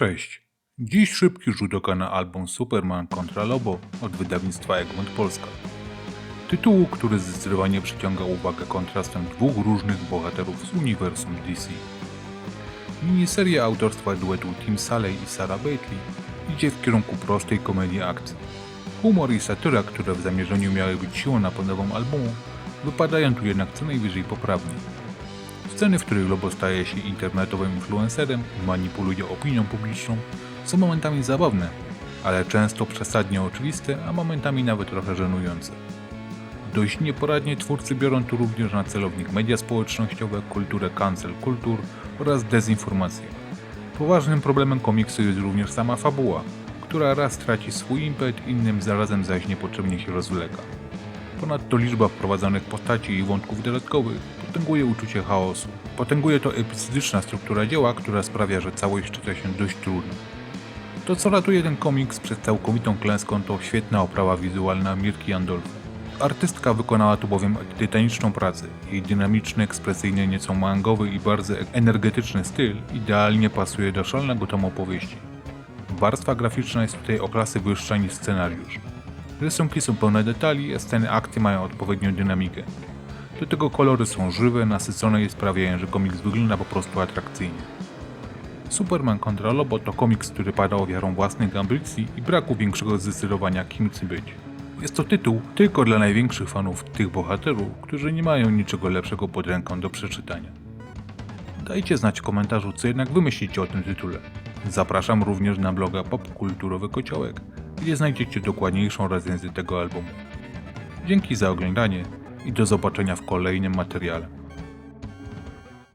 Cześć. Dziś szybki rzut oka na album Superman kontra Lobo od wydawnictwa Egmont Polska. Tytułu, który zdecydowanie przyciąga uwagę kontrastem dwóch różnych bohaterów z uniwersum DC. Miniseria autorstwa duetu Tim Saley i Sarah Bately idzie w kierunku prostej komedii akcji. Humor i satyra, które w zamierzeniu miały być siłą napędową albumu, wypadają tu jednak co najwyżej poprawnie. Sceny, w których Lobo staje się internetowym influencerem i manipuluje opinią publiczną, są momentami zabawne, ale często przesadnie oczywiste, a momentami nawet trochę żenujące. Dość nieporadnie twórcy biorą tu również na celownik media społecznościowe, kulturę cancel kultur oraz dezinformację. Poważnym problemem komiksu jest również sama fabuła, która raz traci swój impet, innym zarazem zaś niepotrzebnie się rozwleka. Ponadto liczba wprowadzonych postaci i wątków dodatkowych potęguje uczucie chaosu. Potęguje to epizodyczna struktura dzieła, która sprawia, że całość czyta się dość trudno. To co ratuje ten komiks przed całkowitą klęską to świetna oprawa wizualna Mirki Andolfy. Artystka wykonała tu bowiem tytaniczną pracę. Jej dynamiczny, ekspresyjny, nieco mangowy i bardzo energetyczny styl idealnie pasuje do szalnego tomu opowieści. Warstwa graficzna jest tutaj o klasy wyższa niż scenariusz. Rysunki są pełne detali, a sceny akcji mają odpowiednią dynamikę. Do tego kolory są żywe, nasycone i sprawiają, że komiks wygląda po prostu atrakcyjnie. Superman kontra Lobo to komiks, który pada ofiarą własnych ambicji i braku większego zdecydowania kim chce być. Jest to tytuł tylko dla największych fanów tych bohaterów, którzy nie mają niczego lepszego pod ręką do przeczytania. Dajcie znać w komentarzu, co jednak wy myślicie o tym tytule. Zapraszam również na bloga Popkulturowy Kociołek, gdzie znajdziecie dokładniejszą recenzję tego albumu. Dzięki za oglądanie i do zobaczenia w kolejnym materiale.